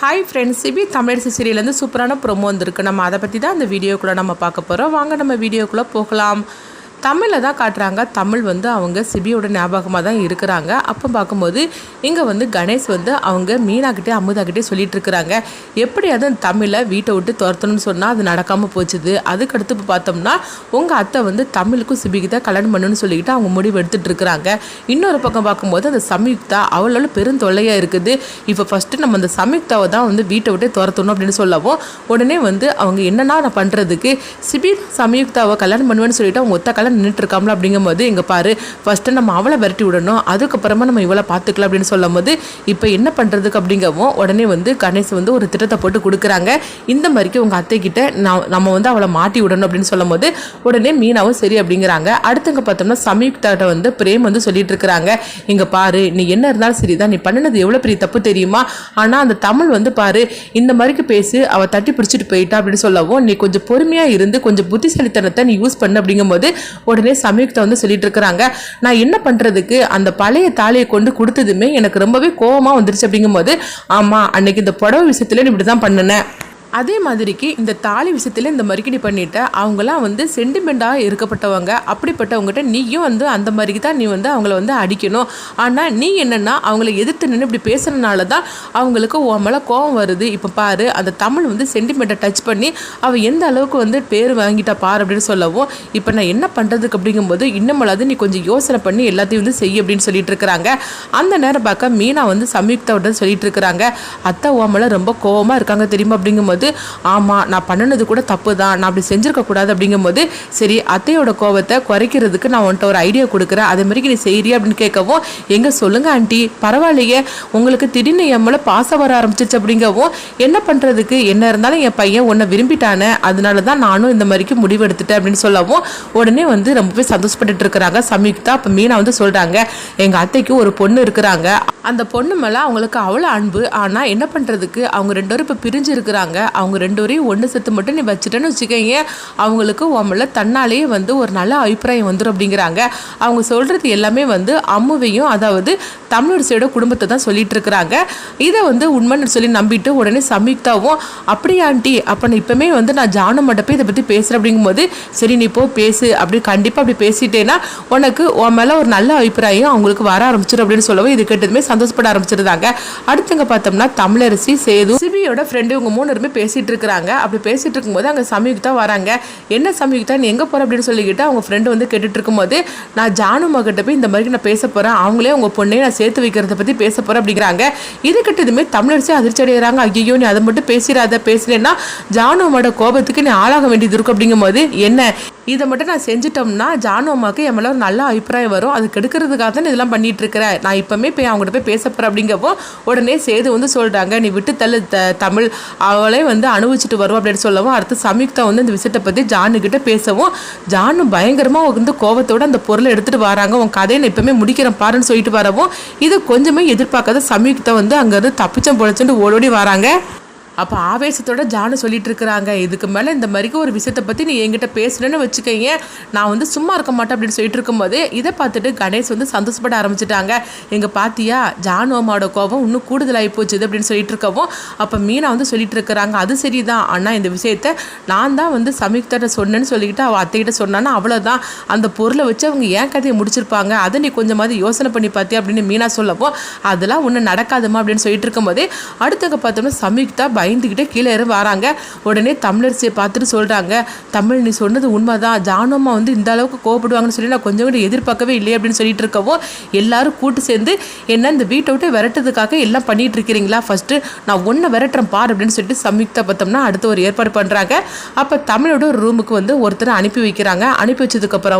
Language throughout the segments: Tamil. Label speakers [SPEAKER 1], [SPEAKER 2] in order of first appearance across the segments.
[SPEAKER 1] ஹாய் ஃப்ரெண்ட்ஸ் சிபி தமிழ் சிசிரியிலேருந்து சூப்பரான ப்ரோமோ வந்திருக்கு. நம்ம அதை பற்றி தான் அந்த வீடியோக்குள்ளே நம்ம பார்க்க போகிறோம் வாங்க நம்ம வீடியோக்குள்ளே போகலாம். தமிழில் தான் காட்டுறாங்க. தமிழ் வந்து அவங்க சிபியோட ஞாபகமாக தான் இருக்கிறாங்க. அப்போ பார்க்கும்போது இங்கே வந்து கணேஷ் வந்து அவங்க மீனாக்கிட்டே அமுதாக்கிட்டே சொல்லிட்டு இருக்கிறாங்க. எப்படியாவது தமிழை வீட்டை விட்டு துரத்தணும்னு சொன்னால் அது நடக்காமல் போச்சுது. அதுக்கடுத்து இப்போ பார்த்தோம்னா உங்கள் அத்தை வந்து தமிழுக்கும் சிபிக்கு தான் கல்யாணம் பண்ணணும்னு சொல்லிக்கிட்டு அவங்க முடிவு எடுத்துகிட்டு இருக்கிறாங்க. இன்னொரு பக்கம் பார்க்கும்போது அந்த சம்யுக்தா அவ்வளோ பெருந்தொல்லையாக இருக்குது. இப்போ ஃபஸ்ட்டு நம்ம அந்த சம்யுக்தாவை தான் வந்து வீட்டை விட்டே துரத்தணும் அப்படின்னு சொல்லவும் உடனே வந்து அவங்க என்னன்னா நான் பண்ணுறதுக்கு சிபி சம்யுக்தாவை கல்யாணம் பண்ணுவேன்னு சொல்லிட்டு அவங்க ஒத்த காலம் நின்றுட்டுருக்காமல அப்படிங்கும்போது இங்கே பாரு ஃபஸ்ட்டு நம்ம அவளை விரட்டி விடணும் அதுக்கப்புறமா நம்ம இவளை பார்த்துக்கலாம் அப்படின்னு சொல்லும் போது இப்போ என்ன பண்ணுறதுக்கு அப்படிங்கவும் உடனே வந்து கணேஷ் வந்து ஒரு திட்டத்தை போட்டு கொடுக்குறாங்க. இந்த மாதிரிக்கு உங்கள் அத்தை கிட்ட நான் நம்ம வந்து அவளை மாட்டி விடணும் அப்படின்னு சொல்லும் போது உடனே மீனாவும் சரி அப்படிங்கிறாங்க. அடுத்தங்க பார்த்தோம்னா சம்யுக்தாட்ட வந்து பிரேம் வந்து சொல்லிட்டு இருக்கிறாங்க. இங்கே பாரு நீ என்ன இருந்தாலும் சரி தான் நீ பண்ணினது எவ்வளோ பெரிய தப்பு தெரியுமா? ஆனால் அந்த தமிழ் வந்து பாரு இந்த மாதிரிக்கு பேசி அவள் தட்டி பிடிச்சிட்டு போயிட்டா அப்படின்னு சொல்லவும் நீ கொஞ்சம் பொறுமையாக இருந்து கொஞ்சம் புத்திசாலித்தனத்தை நீ யூஸ் பண்ண அப்படிங்கும்போது உடனே சமயுக்தா வந்து சொல்லிட்டு இருக்கிறாங்க நான் என்ன பண்ணுறதுக்கு அந்த பழைய தாலியை கொண்டு கொடுத்ததுமே எனக்கு ரொம்பவே கோவமாக வந்துருச்சு அப்படிங்கும்போது ஆமாம் அன்னைக்கு இந்த புடவை விஷயத்துல இப்படி தான் பண்ணினேன் அதே மாதிரிக்கு இந்த தாலி விஷயத்தில் இந்த மறுக்கடி பண்ணிட்ட அவங்களாம் வந்து சென்டிமெண்ட்டாக இருக்கப்பட்டவங்க. அப்படிப்பட்டவங்ககிட்ட நீயும் வந்து அந்த மாதிரிக்கு தான் நீ வந்து அவங்கள வந்து அடிக்கணும். ஆனால் நீ என்னென்னா அவங்கள எதிர்த்து நின்று இப்படி பேசுறதுனால தான் அவங்களுக்கு உன் மேலே கோவம் வருது. இப்போ பாரு அந்த தமிழ் வந்து சென்டிமெண்ட்டை டச் பண்ணி அவள் எந்த அளவுக்கு வந்து பேர் வாங்கிட்டா பாரு அப்படின்னு சொல்லவும் இப்போ நான் என்ன பண்ணுறதுக்கு அப்படிங்கும்போது இன்னமலாவது நீ கொஞ்சம் யோசனை பண்ணி எல்லாத்தையும் வந்து செய் அப்படின்னு சொல்லிட்டு இருக்கிறாங்க. அந்த நேரம் பார்க்க மீனா வந்து சம்யுக்தாவோட சொல்லிட்டு இருக்கிறாங்க. அத்தை உன் மேலே ரொம்ப கோவமாக இருக்காங்க தெரியுமா அப்படிங்கும்போது ஆமாம் நான் பண்ணினது கூட தப்பு தான் நான் அப்படி செஞ்சிருக்க கூடாது. அப்படிங்கும்போது சரி அத்தையோட கோவத்தை குறைக்கிறதுக்கு நான் உன்ட்ட ஒரு ஐடியா கொடுக்குறேன். அதே மாதிரி நீ செய்றியா? அப்படின்னு கேட்கவும் எங்க சொல்லுங்க ஆண்டி. பரவாயில்லையே. உங்களுக்கு திடீர்னு என் மேலே பாசம் வர ஆரம்பிச்சிச்சு அப்படிங்கவும் என்ன பண்ணுறதுக்கு என்ன இருந்தாலும் என் பையன் உன்னை விரும்பிட்டானே. அதனால தான் நானும் இந்த மாதிரிக்கு முடிவு எடுத்துட்டேன். அப்படின்னு சொல்லவும் உடனே வந்து ரொம்பவே சந்தோஷப்பட்டுட்டு இருக்கிறாங்க. சம்யுக்தா அப்போ மீனா வந்து சொல்கிறாங்க எங்கள் அத்தைக்கு ஒரு பொண்ணு இருக்கிறாங்க. அந்த பொண்ணு மேலே அவங்களுக்கு அவ்வளோ அன்பு. ஆனால் என்ன பண்ணுறதுக்கு அவங்க ரெண்டு பேரும் இப்போ பிரிஞ்சு இருக்கிறாங்க. அவங்க ரெண்டு பேரையும் ஒன்று செத்து மட்டும் நீ வச்சுட்டேன்னு வச்சுக்கோங்க அவங்களுக்கு உமல தன்னாலேயே வந்து ஒரு நல்ல அபிப்பிராயம் வந்துடும் அப்படிங்கிறாங்க. அவங்க சொல்கிறது எல்லாமே வந்து அம்முவையும் அதாவது தமிழரசியோட குடும்பத்தை தான் சொல்லிட்டு இருக்கிறாங்க. இதை வந்து உண்மைன்னு சொல்லி நம்பிட்டு உடனே சம்யுக்தாவும் அப்படியாண்டி அப்போ நான் இப்போமே வந்து நான் ஜானு மட்டும் இதை பற்றி பேசுகிறேன் அப்படிங்கும்போது சரி நீ போ பேசு. அப்படி கண்டிப்பாக அப்படி பேசிட்டேன்னா உனக்கு உன் மேலே ஒரு நல்ல அபிப்பிராயம் அவங்களுக்கு வர ஆரம்பிச்சிடும் அப்படின்னு சொல்லவும் இது கேட்டதுமே சந்தோஷப்பட ஆரம்பிச்சிருந்தாங்க. அடுத்தங்க பார்த்தோம்னா தமிழரசி சேது சிபியோட ஃப்ரெண்டு இவங்க மூணு பேருமே பேசிட்டு இருக்கிறாங்க. அப்படி பேசிட்டு இருக்கும்போது அங்கே சம்யுக்தா வராங்க. என்ன சம்யுக்தா நீ எங்கே போகிற அப்படின்னு சொல்லிக்கிட்டு அவங்க ஃப்ரெண்டு வந்து கேட்டுட்டு இருக்கும்போது நான் ஜானு மகிட்ட போய் இந்த மாதிரி நான் பேச போகிறேன் அவங்களே உங்கள் பொண்ணையும் நான் சேர்த்து வைக்கிறத பற்றி பேச போகிறேன் அப்படிங்கிறாங்க. இது கிட்டதுமே தமிழரசி அதிர்ச்சி அடைகிறாங்க ஐயோ நீ அதை மட்டும் பேசிடாத. பேசலன்னா ஜானுவோட கோபத்துக்கு நீ ஆளாக வேண்டியது இருக்கும். அப்படிங்கும்போது என்ன? இதை மட்டும் நான் செஞ்சிட்டோம்னா ஜானு அம்மாவுக்கு என் மேலே ஒரு நல்ல அபிப்பிராயம் வரும். அது கெடுக்கிறதுக்காக தான் இதெல்லாம் பண்ணிட்டு இருக்கிறேன் நான் இப்போமே போய் அவங்ககிட்ட போய் பேச போகிற அப்படிங்கப்போ உடனே சேது வந்து சொல்கிறாங்க நீ விட்டு தள்ளு த தமிழ் அவளே வந்து அனுபவிச்சுட்டு வருவோம் அப்படின்னு சொல்லவும் அடுத்து சம்யுக்தா வந்து இந்த விஷயத்தை பற்றி ஜானுக்கிட்ட பேசவும் ஜானு பயங்கரமாக வந்து கோவத்தோட அந்த பொருளை எடுத்துகிட்டு வராங்க. உன் கதையை நான் எப்பவுமே முடிக்கிறேன் பாருன்னு சொல்லிட்டு வரவும் இது கொஞ்சமே எதிர்பார்க்காத சம்யுக்தா வந்து அங்கேருந்து தப்பிச்சம் பொழைச்சுட்டு ஓடோடி வராங்க. அப்போ ஆவேசத்தோட ஜானு சொல்லிட்டு இருக்கிறாங்க இதுக்கு மேலே இந்த மாதிரிக்கு ஒரு விஷயத்தை பற்றி நீ என்கிட்ட பேசுனேன்னு வச்சுக்கோங்க நான் வந்து சும்மா இருக்க மாட்டேன் அப்படின்னு சொல்லிட்டு இருக்கும்போது இதை பார்த்துட்டு கணேஷ் வந்து சந்தோஷப்பட ஆரம்பிச்சிட்டாங்க. எங்கள் பாத்தியா ஜானு அம்மாவோட கோபம் இன்னும் கூடுதலாகி போச்சுது அப்படின்னு சொல்லிட்டு இருக்கவும் அப்போ மீனா வந்து சொல்லிட்டு இருக்கிறாங்க அது சரிதான். ஆனால் இந்த விஷயத்த நான் தான் வந்து சமீக்தாட்ட சொன்னேன்னு சொல்லிக்கிட்டு அவள் அத்தைகிட்ட சொன்னான்னா அவ்வளோதான் அந்த பொருளை வச்சு அவங்க ஏன் கதையை முடிச்சிருப்பாங்க? அதை நீ கொஞ்சமாவது யோசனை பண்ணி பார்த்தியா அப்படின்னு மீனா சொல்லவும் அதெல்லாம் ஒன்றும் நடக்காதுமா அப்படின்னு சொல்லிட்டு இருக்கும்போது அடுத்தவங்க பார்த்தோம்னா சமீக்தா பயந்துக்கிட்டே கீழே இறங்க வராங்க. உடனே தமிழரசியை பார்த்துட்டு சொல்கிறாங்க தமிழ் நீ சொன்னது உண்மைதான். ஜானம்மா வந்து இந்த அளவுக்கு கோவப்படுவாங்கன்னு சொல்லி நான் கொஞ்சம் கூட எதிர்பார்க்கவே இல்லையே அப்படின்னு சொல்லிட்டு இருக்கவும் எல்லாரும் கூட்டு சேர்ந்து என்ன இந்த வீட்டை விட்டு விரட்டுறதுக்காக எல்லாம் பண்ணிட்டு இருக்கிறீங்களா? ஃபர்ஸ்ட்டு நான் ஒன்றை விரட்டுறேன் பார் அப்படின்னு சொல்லிட்டு சம்யுக்தா பார்த்தோம்னா அடுத்து ஒரு ஏற்பாடு பண்ணுறாங்க அப்போ தமிழோட ஒரு ரூமுக்கு வந்து ஒருத்தரை அனுப்பி வைக்கிறாங்க. அனுப்பி வச்சதுக்கப்புறம்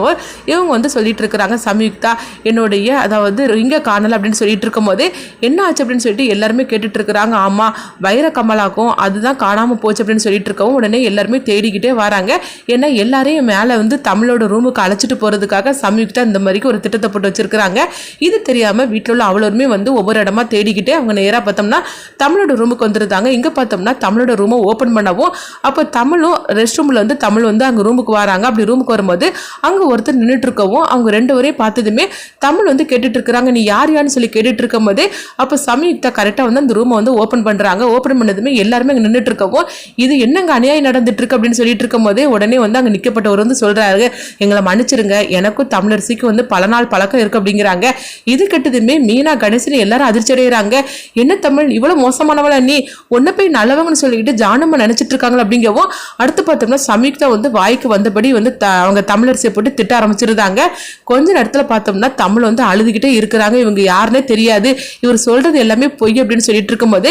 [SPEAKER 1] இவங்க வந்து சொல்லிட்டு இருக்கிறாங்க சம்யுக்தா என்னுடைய அதாவது இங்கே காணல அப்படின்னு சொல்லிட்டு இருக்கும்போது என்ன ஆச்சு? அப்படின்னு சொல்லிட்டு எல்லாருமே கேட்டுட்டு இருக்கிறாங்க. ஆமாம் வைர கமலா பார்ப்போம் அதுதான் காணாமல் போச்சு அப்படின்னு சொல்லிட்டு இருக்கவும் உடனே எல்லாருமே தேடிக்கிட்டே வராங்க. ஏன்னா எல்லாரையும் மேலே வந்து தமிழோட ரூமுக்கு அழைச்சிட்டு போகிறதுக்காக சம்யுக்தா இந்த மாதிரிக்கு ஒரு திட்டத்தை போட்டு வச்சிருக்கிறாங்க. இது தெரியாமல் வீட்டில் உள்ள அவ்வளோருமே வந்து ஒவ்வொரு இடமா தேடிக்கிட்டே அவங்க நேராக பார்த்தோம்னா தமிழோட ரூமுக்கு வந்துருந்தாங்க. இங்கே பார்த்தோம்னா தமிழோட ரூமை ஓப்பன் பண்ணவும் அப்போ தமிழும் ரெஸ்ட் ரூமில் வந்து தமிழ் வந்து அங்கே ரூமுக்கு வராங்க. அப்படி ரூமுக்கு வரும்போது அங்கே ஒருத்தர் நின்றுட்டு இருக்கவும் அவங்க ரெண்டு வரையும் பார்த்ததுமே தமிழ் வந்து கேட்டுட்டு இருக்கிறாங்க. நீ யார் யாருன்னு சொல்லி கேட்டுட்டு இருக்கும்போது அப்போ சமயுக்தா கரெக்டாக வந்து அந்த ரூமை வந்து ஓப்பன் பண்ணுறாங்க ஓப்பன் பண்ணதுமே எல்லாருமே அங்கே நின்றுட்டு இருக்கவும் இது என்னங்க அநியாயம் நடந்துட்டு இருக்கு அப்படின்னு சொல்லிட்டு இருக்கும் போதே உடனே வந்து அங்கே நிற்கப்பட்டவர் வந்து சொல்றாரு எங்களை மன்னிச்சிருங்க எனக்கும் தமிழரசிக்கு வந்து பல நாள் பழக்கம் இருக்கு அப்படிங்கிறாங்க. இது கெட்டதுமே மீனா கணேசன் எல்லாரும் அதிர்ச்சி அடைகிறாங்க என்ன தமிழ் இவ்வளவு மோசமானவள நீ? உன்னை போய் நல்லவங்கன்னு சொல்லிட்டு ஜானம்மா நினைச்சிட்டு இருக்காங்களா அப்படிங்கவும் அடுத்து பார்த்தோம்னா சமயுக்தா வந்து வாய்க்கு வந்தபடி வந்து த- அவங்க தமிழரசியை போட்டு திட்ட ஆரம்பிச்சிருந்தாங்க. கொஞ்ச நேரத்தில் பார்த்தோம்னா தமிழ் வந்து அழுதுகிட்டே இருக்கிறாங்க. இவங்க யாருன்னே தெரியாது. இவர் சொல்றது எல்லாமே பொய் அப்படின்னு சொல்லிட்டு இருக்கும்போது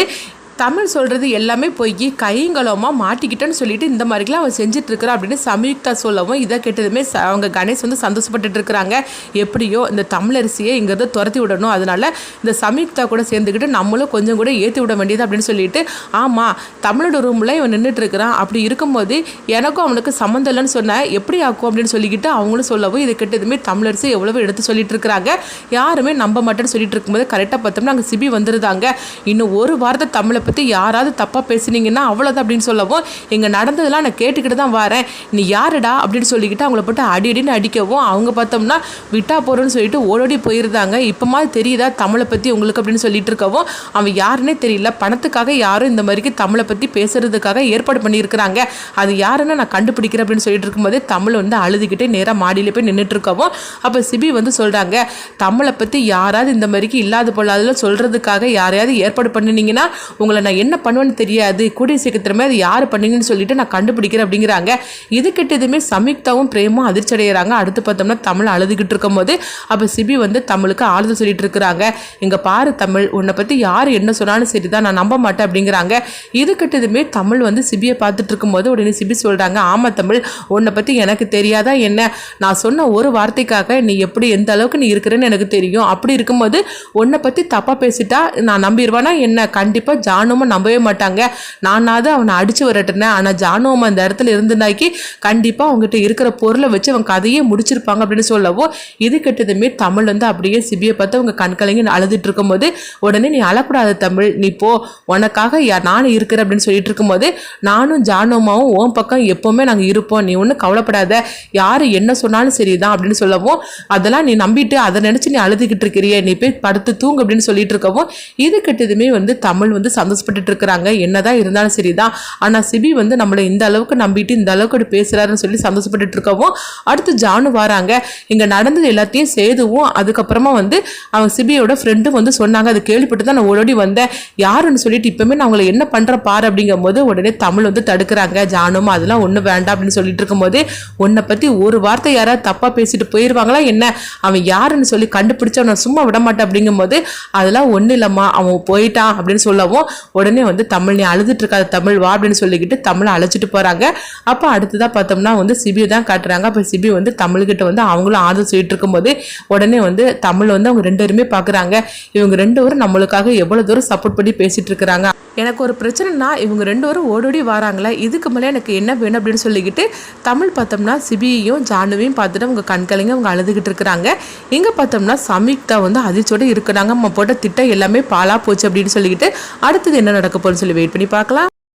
[SPEAKER 1] தமிழ் சொல்கிறது எல்லாமே போய் கைங்களோமா மாட்டிக்கிட்டேன்னு சொல்லிட்டு இந்த மாதிரிலாம் அவன் செஞ்சுட்டு இருக்கிறா அப்படின்னு சமயுக்தா சொல்லவும் இதை கேட்டதுமே ச- அவங்க கணேஷ் வந்து சந்தோஷப்பட்டுட்டு இருக்கிறாங்க எப்படியோ இந்த தமிழரசியை இங்கேருந்து துரத்தி விடணும். அதனால இந்த சமயுக்தா கூட சேர்ந்துக்கிட்டு நம்மளும் கொஞ்சம் கூட ஏற்றி விட வேண்டியது அப்படின்னு சொல்லிட்டு ஆமாம் தமிழோட ரூமில் இவன் நின்றுட்டு இருக்கிறான் அப்படி இருக்கும்போது எனக்கும் அவனுக்கு சம்மந்தம் இல்லைன்னு சொன்னேன் எப்படி ஆக்கும் அப்படின்னு சொல்லிக்கிட்டு அவங்களும் சொல்லவும் இது கேட்டதுமே தமிழரசி எவ்வளவோ எடுத்து சொல்லிட்டு இருக்கிறாங்க யாருமே நம்ப மாட்டேன்னு சொல்லிட்டு இருக்கும்போது கரெக்டாக பார்த்தோம்னா அங்கே சிபி வந்துருந்தாங்க இன்னும் ஒரு வாரத்தை தமிழை பற்றி யாராவது தப்பாக பேசுனீங்கன்னா அவ்வளோதான் அப்படின்னு சொல்லவும் இங்கே நடந்ததெல்லாம் நான் கேட்டுக்கிட்டு தான் வரேன். நீ யாருடா? அப்படின்னு சொல்லிக்கிட்டு அவங்கள போட்டு அடி அடின்னு அடிக்கவும் அவங்க பார்த்தோம்னா விட்டா போகிறோன்னு சொல்லிட்டு ஓடோடி போயிருந்தாங்க. இப்போமா தெரியுதா தமிழை பற்றி உங்களுக்கு? அப்படின்னு சொல்லிட்டு இருக்கவும் அவன் யாருன்னே தெரியல. பணத்துக்காக யாரும் இந்த மாதிரிக்கு தமிழை பற்றி பேசுறதுக்காக ஏற்பாடு பண்ணியிருக்கிறாங்க. அது யாருன்னு நான் கண்டுபிடிக்கிறேன். அப்படின்னு சொல்லிட்டு இருக்கும்போதே தமிழ் வந்து அழுதுகிட்டே நேராக மாடியில் போய் நின்றுட்டு இருக்கவும் அப்போ சிபி வந்து சொல்கிறாங்க தமிழை பற்றி யாராவது இந்த மாதிரிக்கு இல்லாத பொல்லாதல சொல்கிறதுக்காக யாரையாவது ஏற்பாடு பண்ணினீங்கன்னா உங்களை நான் என்ன பண்ணுவேன்னு தெரியாது. கூடிய சீக்கிரமே அது யார் பண்ணீங்கன்னு சொல்லிட்டு நான் கண்டுபிடிக்கிறேன் அப்படிங்கிறாங்க. இது கிட்டதுமே சம்யுக்தாவும் பிரேமும் அதிர்ச்சி அடைகிறாங்க அடுத்து பார்த்தோம்னா தமிழ் அழுதுகிட்டு இருக்கும்போது அப்போ சிபி வந்து தமிழுக்கு ஆறுதல் சொல்லிட்டு இருக்கிறாங்க. இங்கே பாரு தமிழ் உன்னை பற்றி யார் என்ன சொன்னாலும் சரி தான் நான் நம்ப மாட்டேன் அப்படிங்கிறாங்க. இது கிட்டதுமே தமிழ் வந்து சிபியை பார்த்துட்டு இருக்கும்போது உடனே சிபி சொல்கிறாங்க ஆமாம் தமிழ் உன்னை பற்றி எனக்கு தெரியாதா என்ன? நான் சொன்ன ஒரு வார்த்தைக்காக நீ எப்படி எந்த அளவுக்கு நீ இருக்கிறேன்னு எனக்கு தெரியும். அப்படி இருக்கும்போது உன்னை பற்றி தப்பாக பேசிட்டா நான் நம்பிடுவேனா என்ன? கண்டிப்பாக ஜான் ஜானுவும் நம்பவே மாட்டாங்க. நானாவது அவனை அடிச்சு விரட்டினேன். ஆனால் ஜானுவும் அந்த இடத்துல இருந்துனாக்கி கண்டிப்பாக அவங்ககிட்ட இருக்கிற பொருளை வச்சு அவன் கதையே முடிச்சிருப்பாங்க அப்படின்னு சொல்லவோ இது கெட்டதுமே தமிழ் வந்து அப்படியே சிபியை பார்த்து அவங்க கண்கலங்கி அழுதுட்டு இருக்கும்போது உடனே நீ அழக்கூடாது தமிழ் நீ போ. உனக்காக நான் நானும் இருக்கிறேன் அப்படின்னு சொல்லிட்டு இருக்கும்போது நானும் ஜானுமாவும் ஓம் பக்கம் எப்போவுமே நாங்கள் இருப்போம். நீ ஒன்றும் கவலைப்படாத. யார் என்ன சொன்னாலும் சரிதான் அப்படின்னு சொல்லவும் அதெல்லாம் நீ நம்பிட்டு அதை நினச்சி நீ அழுதுகிட்டு இருக்கிறியே. நீ போய் படுத்து தூங்கு அப்படின்னு சொல்லிட்டு இருக்கவும் இது கெட்டதுமே வந்து தமிழ் வந்து சந்தோஷப்பட்டுட்டு இருக்கிறாங்க என்னதான் இருந்தாலும் சரிதான். ஆனால் சிபி வந்து நம்மளை இந்த அளவுக்கு நம்பிட்டு இந்த அளவுக்கு அப்படி பேசுறாருன்னு சொல்லி சந்தோஷப்பட்டுட்டு இருக்கவும் அடுத்து ஜானு வராங்க. இங்கே நடந்தது எல்லாத்தையும் சேதுவும் அதுக்கப்புறமா வந்து அவங்க சிபியோட ஃப்ரெண்டும் வந்து சொன்னாங்க. அது கேள்விப்பட்டு தான் நான் ஓடோடி வந்தேன். யாருன்னு சொல்லிட்டு இப்பவுமே நான் அவங்களை என்ன பண்ற பாரு அப்படிங்கும் போது உடனே தமிழ் வந்து தடுக்கிறாங்க. ஜானும் அதெல்லாம் ஒன்றும் வேண்டாம் அப்படின்னு சொல்லிட்டு இருக்கும்போது உன்னை பற்றி ஒரு வார்த்தை யாராவது தப்பாக பேசிட்டு போயிடுவாங்களா என்ன? அவன் யாருன்னு சொல்லி கண்டுபிடிச்சவனை சும்மா விட மாட்டேன் அப்படிங்கும்போது அதெல்லாம் ஒன்றும் இல்லைம்மா. அவன் போயிட்டான் அப்படின்னு சொல்லவும் உடனே வந்து தமிழ் நீ அழுதுட்டு இருக்காத தமிழ் வா அப்படின்னு சொல்லிக்கிட்டு தமிழை அழைச்சிட்டு போகிறாங்க அப்போ அடுத்ததாக பார்த்தோம்னா வந்து சிபி தான் காட்டுறாங்க. அப்போ சிபி வந்து தமிழ்கிட்ட வந்து அவங்களும் ஆதரவு சொல்லிட்டு இருக்கும்போது உடனே வந்து தமிழ் வந்து அவங்க ரெண்டு பேருமே பார்க்குறாங்க இவங்க ரெண்டு பேரும் நம்மளுக்காக எவ்வளோ தூரம் சப்போர்ட் பண்ணி பேசிட்டு இருக்கிறாங்க. எனக்கு ஒரு பிரச்சனைனா இவங்க ரெண்டு பேரும் ஓடோடி வராங்களே இதுக்கு மேலே எனக்கு என்ன வேணும் அப்படின்னு சொல்லிக்கிட்டு தமிழ் பார்த்தோம்னா சிபியையும் ஜானுவையும் பார்த்துட்டு அவங்க கண்கலைங்க அவங்க அழுதுகிட்டு இருக்கிறாங்க. இங்கே பார்த்தோம்னா சமீக்தா வந்து அதிர்ச்சியோடு இருக்கிறாங்க. நம்ம போட்ட திட்டம் எல்லாமே பாலாக போச்சு அப்படின்னு சொல்லிக்கிட்டு அடுத்தது என்ன நடக்க போகுதுன்னு சொல்லி வெயிட் பண்ணி பார்க்கலாம்.